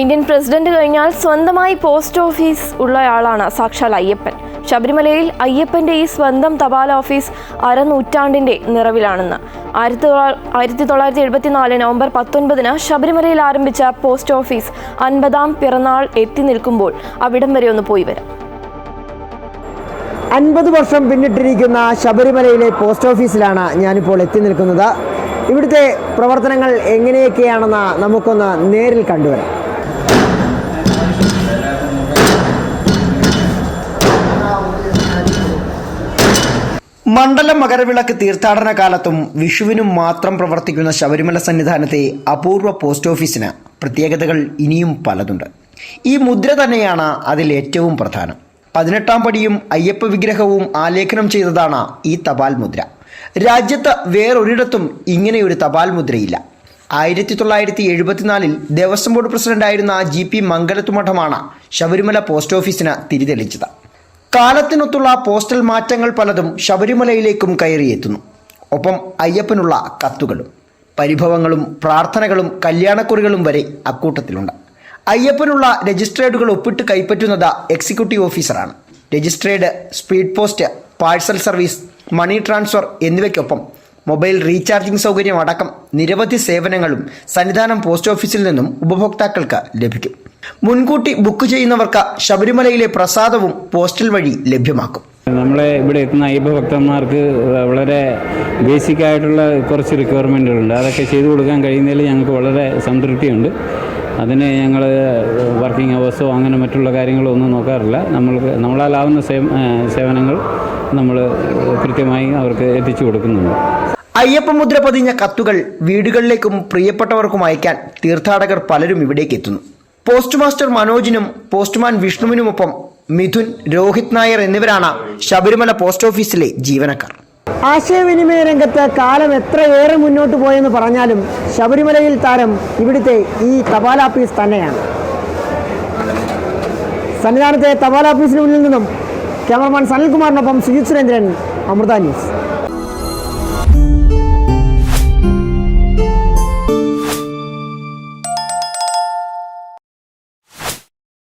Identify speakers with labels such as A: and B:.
A: Indian president കഴിഞ്ഞാൽ സ്വന്തമായി post office ഉള്ളയാളാണ് സാക്ഷാൽ അയ്യപ്പൻ. ശബരിമലയിൽ അയ്യപ്പന്റെ ഈ സ്വന്തം തപാൽ ഓഫീസ് അരനൂറ്റാണ്ടിന്റെ നിറവിലാണെന്ന്. ആയിരത്തി ആയിരത്തി തൊള്ളായിരത്തി എഴുപത്തിനാല് നവംബർ പത്തൊൻപതിന് ശബരിമലയിൽ ആരംഭിച്ച പോസ്റ്റ് ഓഫീസ് അൻപതാം പിറന്നാൾ എത്തി നിൽക്കുമ്പോൾ അവിടം വരെ ഒന്ന് പോയി വരാം.
B: അൻപത് വർഷം പിന്നിട്ടിരിക്കുന്ന ശബരിമലയിലെ പോസ്റ്റ് ഓഫീസിലാണ് ഞാനിപ്പോൾ എത്തി നിൽക്കുന്നത്. ഇവിടുത്തെ പ്രവർത്തനങ്ങൾ എങ്ങനെയൊക്കെയാണെന്ന് നമുക്കൊന്ന് നേരിൽ കണ്ടുവരാം. മണ്ഡലം മകരവിളക്ക് തീർത്ഥാടന കാലത്തും വിഷുവിനും മാത്രം പ്രവർത്തിക്കുന്ന ശബരിമല സന്നിധാനത്തെ അപൂർവ പോസ്റ്റ് ഓഫീസിന് പ്രത്യേകതകൾ ഇനിയും പലതുണ്ട്. ഈ മുദ്ര തന്നെയാണ് അതിൽ ഏറ്റവും പ്രധാനം. പതിനെട്ടാം പടിയും അയ്യപ്പ വിഗ്രഹവും ആലേഖനം ചെയ്തതാണ് ഈ തപാൽ മുദ്ര. രാജ്യത്ത് വേറൊരിടത്തും ഇങ്ങനെയൊരു തപാൽ മുദ്രയില്ല. ആയിരത്തി തൊള്ളായിരത്തി എഴുപത്തിനാലിൽ ദേവസ്വം ബോർഡ് പ്രസിഡന്റായിരുന്ന ജി പി മംഗലത്തുമഠമാണ് ശബരിമല പോസ്റ്റ് ഓഫീസിന് തിരിതെളിച്ചത്. കാലത്തിനൊത്തുള്ള പോസ്റ്റൽ മാറ്റങ്ങൾ പലതും ശബരിമലയിലേക്കും കയറിയെത്തുന്നു. ഒപ്പം അയ്യപ്പനുള്ള കത്തുകളും പരിഭവങ്ങളും പ്രാർത്ഥനകളും കല്യാണക്കുറികളും വരെ അക്കൂട്ടത്തിലുണ്ട്. അയ്യപ്പനുള്ള രജിസ്ട്രേഡുകൾ ഒപ്പിട്ട് കൈപ്പറ്റുന്നത് എക്സിക്യൂട്ടീവ് ഓഫീസറാണ്. Registered speed post parcel service money transfer എന്നിവയ്ക്കൊപ്പം മൊബൈൽ റീചാർജിംഗ് സൗകര്യം അടക്കം നിരവധി സേവനങ്ങളും സന്നിധാനം പോസ്റ്റ് ഓഫീസിൽ നിന്നും ഉപഭോക്താക്കൾക്ക് ലഭിക്കും. മുൻകൂട്ടി ബുക്ക് ചെയ്യുന്നവർക്ക് ശബരിമലയിലെ പ്രസാദവും പോസ്റ്റൽ വഴി ലഭ്യമാക്കും.
C: നമ്മളെ ഇവിടെ എത്തുന്ന അയ്യപ്പ ഭക്തന്മാർക്ക് വളരെ ബേസിക് ആയിട്ടുള്ള കുറച്ച് റിക്വയർമെന്റുകളുണ്ട് അതൊക്കെ ചെയ്തു കൊടുക്കാൻ കഴിയുന്നതിൽ ഞങ്ങൾക്ക് വളരെ സംതൃപ്തിയുണ്ട്. അതിന് ഞങ്ങൾ വർക്കിംഗ് അവേഴ്സോ അങ്ങനെ മറ്റുള്ള കാര്യങ്ങളോ ഒന്നും നോക്കാറില്ല. നമ്മൾക്ക് നമ്മളാലാവുന്ന സേവ സേവനങ്ങൾ നമ്മൾ കൃത്യമായി അവർക്ക് എത്തിച്ചു കൊടുക്കുന്നുണ്ട്.
B: അയ്യപ്പ മുദ്ര പതിഞ്ഞ കത്തുകൾ വീടുകളിലേക്കും പ്രിയപ്പെട്ടവർക്കും അയക്കാൻ തീർത്ഥാടകർ പലരും ഇവിടേക്ക് എത്തുന്നു. പോസ്റ്റ് മാസ്റ്റർ മനോജിനും പോസ്റ്റ്മാൻ വിഷ്ണുവിനുമൊപ്പം മിഥുൻ രോഹിത് നായർ എന്നിവരാണ് ശബരിമല പോസ്റ്റ് ഓഫീസിലെ ജീവനക്കാർ. ആശയവിനിമയ രംഗത്ത് കാലം എത്രയേറെ മുന്നോട്ട് പോയെന്ന് പറഞ്ഞാലും ശബരിമലയിൽ താരം ഇവിടുത്തെ ഈ തപാലാഫീസ് തന്നെയാണ്. സന്നിധാനത്തെ തപാലാഫീസിന് മുന്നിൽ നിന്നും ക്യാമറമാൻ സനൽകുമാറിനൊപ്പം സുജിത് സുരേന്ദ്രൻ അമൃത ന്യൂസ്.